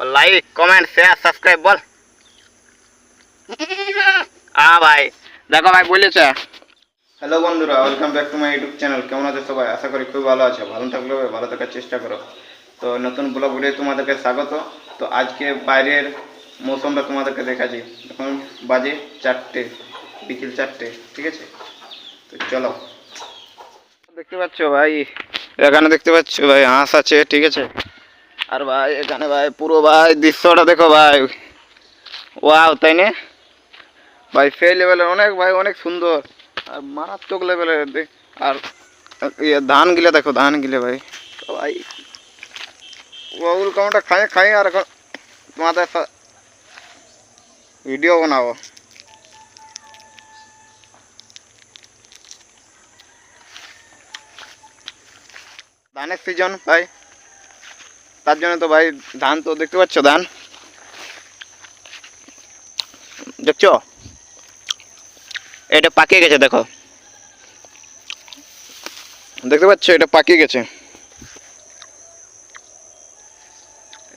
Like comment share subscribe বল। হ্যাঁ ভাই দেখো ভাই বলেছে। হ্যালো বন্ধুরা welcome back to my YouTube channel কেমন আছো সবাই? আশা করি খুব ভালো আছে। ভালো থাকলে ভালো থাকার চেষ্টা করো। তো নতুন ব্লগ ভিডিও তোমাদেরকে স্বাগত। তো আজকে বাইরের মৌসুমটা তোমাদেরকে দেখাচ্ছি। এখন বাজে চারটে বিকেল চারটে ঠিক আছে? তো চলো। দেখতে পাচ্ছ ভাই? এখানে দেখতে পাচ্ছ ভাই হাঁস আছে ঠিক আছে? আর ভাই, এখানে ভাই, পুরো ভাই, দৃশ্যটা দেখো ভাই। ওয়াও তাই না? ভাই, সেই লেভেলের অনেক ভাই, অনেক সুন্দর। আর মারাত্মক লেভেলের দেখ আর ইয়ে ধান গিলে দেখো ধান গিলে ভাই। তো ভাই ওগুলো কেমনটা খাই খাই, আর এখন তোমাদের সা- ভিডিও বানাবো। ধানের সিজন ভাই। তার জন্য তো ভাই ধান তো দেখতে পাচ্ছ, ধান? দেখছ? এটা পাকিয়ে গেছে, দেখো। দেখতে পাচ্ছ? এটা পাকিয়ে গেছে।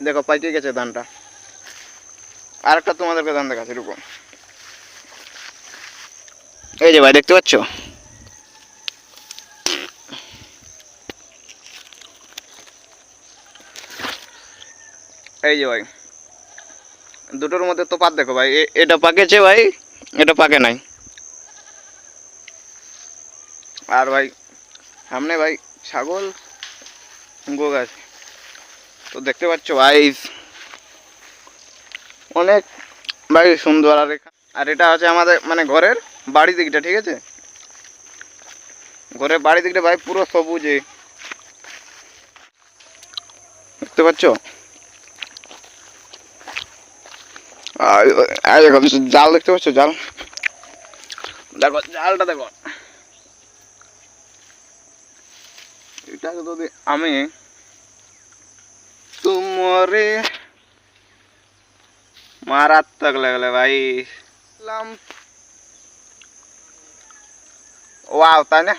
দেখো, পাকিয়ে গেছে ধানটা। আরেকটা তোমাদেরকে ধান দেখাচ্ছে রুকো এই যে ভাই, দেখতে পাচ্ছ? এই যে ভাই, দুটোর মধ্যে তো পাত দেখো ভাই এটা পাকেছে ভাই, এটা পাকে নাই। আর ভাই, সামনে ভাই ছাগল গোগ আছে তো দেখতে পাচ্ছ ভাই, অনেক ভাই সুন্দর। আর আর এটা আছে আমাদের মানে ঘরের বাড়ি দিকটা, ঠিক আছে? ঘরের বাড়ি দিকটা ভাই পুরো সবুজে। দেখতে পাচ্ছ? আর দেখো, জাল দেখতে পাচ্ছ? জাল? দেখো, জালটা দেখো। এটা যদি আমি তুমরে মারাত্মক লাগলে ভাই। ওয়াও, তাই না?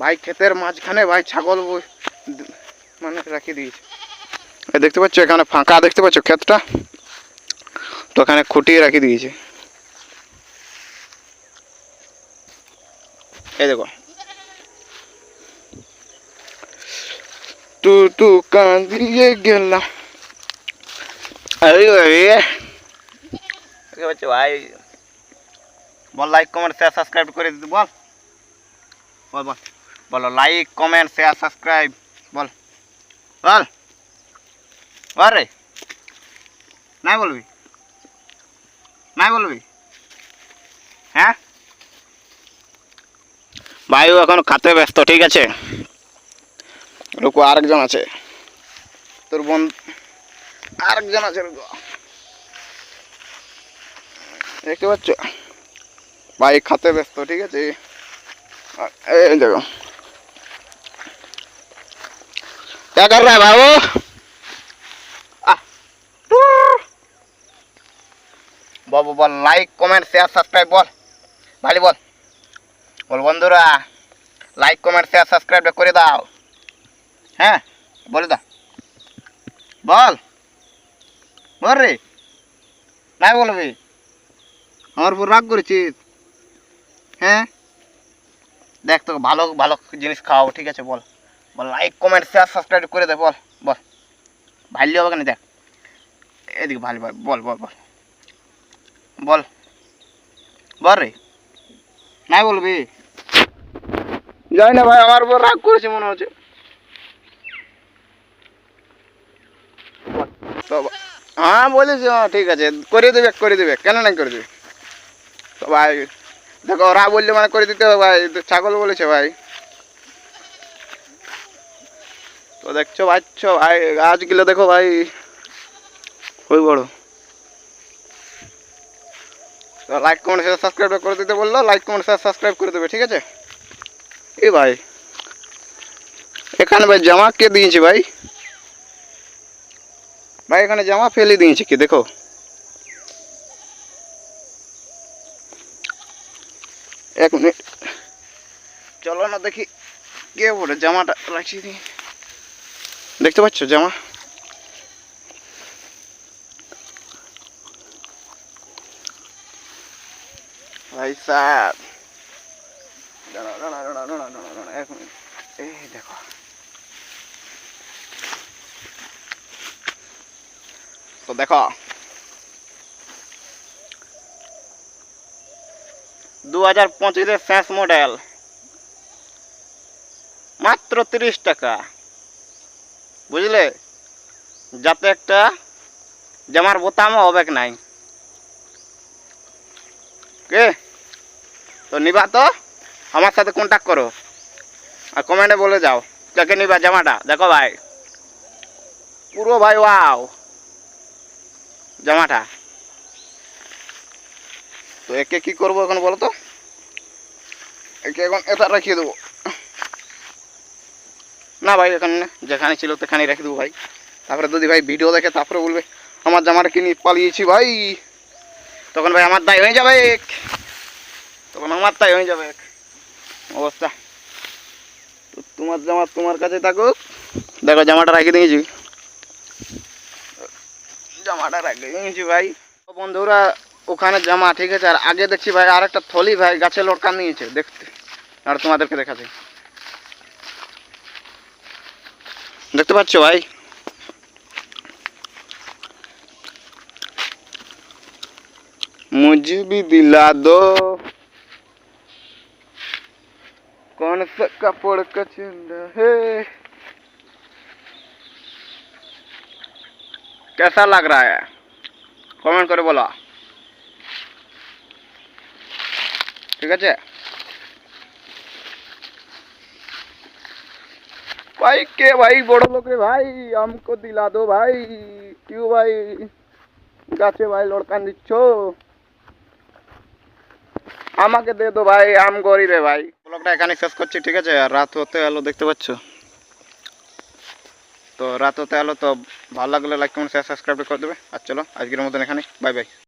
ভাই, ক্ষেতের মাঝখানে ভাই ছাগল মানে রাখি দিয়েছে। দেখতে পাচ্ছ, এখানে ফাঁকা দেখতে পাচ্ছ ক্ষেতটা? তো এখানে খুঁটিয়ে রাখি দিয়েছে। এই দেখো। তু তু কাঁদিয়ে গেলাম। এই এই দেখতে পাচ্ছ ভাই, বল লাইক কমেন্ট শেয়ার সাবস্ক্রাইব করে দিতে বল। বল বল। বলো লাইক কমেন্ট শেয়ার সাবস্ক্রাইব বল। বল বল রে নাই বলবি নাই বলবি হ্যাঁ ভাইও এখন খাতে ব্যস্ত ঠিক আছে রুকু আরেকজন আছে তোর বোন আরেকজন আছে রুকু দেখতে পাচ্ছ ভাই খাতে ব্যস্ত ঠিক আছে আর এই দেখো क्या कर रहा है बाबू বাবু বল লাইক কমেন্ট শেয়ার সাবস্ক্রাইব বল। ভালি বল। বল বন্ধুরা লাইক কমেন্ট শেয়ার সাবস্ক্রাইব করে দাও। হ্যাঁ বলে দাও। বল। বল রে। নাই বলবি। আমার উপর রাগ করেছিস। হ্যাঁ? দেখ তো ভালো ভালো জিনিস খাওয়াবো, ঠিক আছে, বল। বল লাইক কমেন্ট শেয়ার সাবস্ক্রাইব করে দে, বল। বল। ভাইলি হবে কেন, দেখ। এদিকে ভালো, বল বল বল। বল। বল রে। নাই বলবি। জানি না ভাই, আমার উপর রাগ করেছে মনে হচ্ছে। হ্যাঁ বলেছি হ্যাঁ ঠিক আছে। করে দেবে করে দেবে। কেন নাই করে দেবে? তো ভাই, দেখো, ওরা বললে মানে করে দিতে হবে ভাই। ছাগল বলেছে ভাই। তো দেখছ ভাই। গাছগুলো দেখো ভাই খুবই বড়। লাইক কমেন্ট শেয়ার সাবস্ক্রাইব করে দিতে বলল লাইক কমেন্ট শেয়ার সাবস্ক্রাইব করে দেবে, ঠিক আছে? এ ভাই, এখানে ভাই জামা কে দিয়েছে ভাই? ভাই, এখানে জামা ফেলে দিয়েছে কি, দেখো। এক মিনিট। চলো না দেখি, কে বলে জামাটা দিই দেখতে পাচ্ছ জামা? ভাই সাহেব দাঁড়াও, দাঁড়াও, দাঁড়াও, দাঁড়াও, দাঁড়াও, দাঁড়াও, এক মিনিট। এই দেখো তো দেখো দু হাজার পঁচিশের শেষ মডেল মাত্র তিরিশ টাকা বুঝলে যাতে একটা জামার বোতামও হবে নাই কে তো নিবা তো, আমার সাথে কন্ট্যাক্ট করো। আর কমেন্টে বলে যাও, কাকে নিবা জামাটা? দেখো ভাই। পুরো ভাই ওয়াও জামাটা। তো একে কি করব এখন বলো তো? একে এখন এটা রাখিয়ে দেবো। না ভাই, এখন যেখানে ছিল সেখানে রেখে দেবো ভাই। তারপরে যদি ভাই ভিডিও দেখে, তারপরে বলবে, আমার জামাটা কিনে পালিয়েছি ভাই। তখন ভাই আমার দায় হয়ে যাবে। আমার তাই হয়ে যাবে অবস্থা তো তোমার জামা তোমার কাছে থাকুক দেখো জামাটা রেখে দিয়েছি জামাটা রেখে দিয়েছি ভাই তো বন্ধুরা ওখানে জামা ঠিক আছে আর আগে দেখছি ভাই আর একটা থলি ভাই গাছে লটকান নিয়েছে দেখতে আর তোমাদেরকে দেখাচ্ছি দেখতে পাচ্ছ ভাই मुझे भी दिला दो कौन सा कपड़ का चंदा है कैसा लग रहा है कमेंट করে বলো ঠিক আছে भाई के भाई बड़ लोग रे भाई हमको दिला दो भाई क्यों भाई গাছে ভাই লড়কান দিচ্ছ আমাকে দে দো ভাই আম গরিবে ভাই ব্লগটা এখানে শেষ করছি, ঠিক আছে? আর রাত হতে এলো, দেখতে পাচ্ছ? তো রাত হতে এলো, তো ভালো লাগলে লাইক কমেন্ট শেয়ার সাবস্ক্রাইব করে দেবে। আর চলো, আজকের মতন এখানে বাই বাই।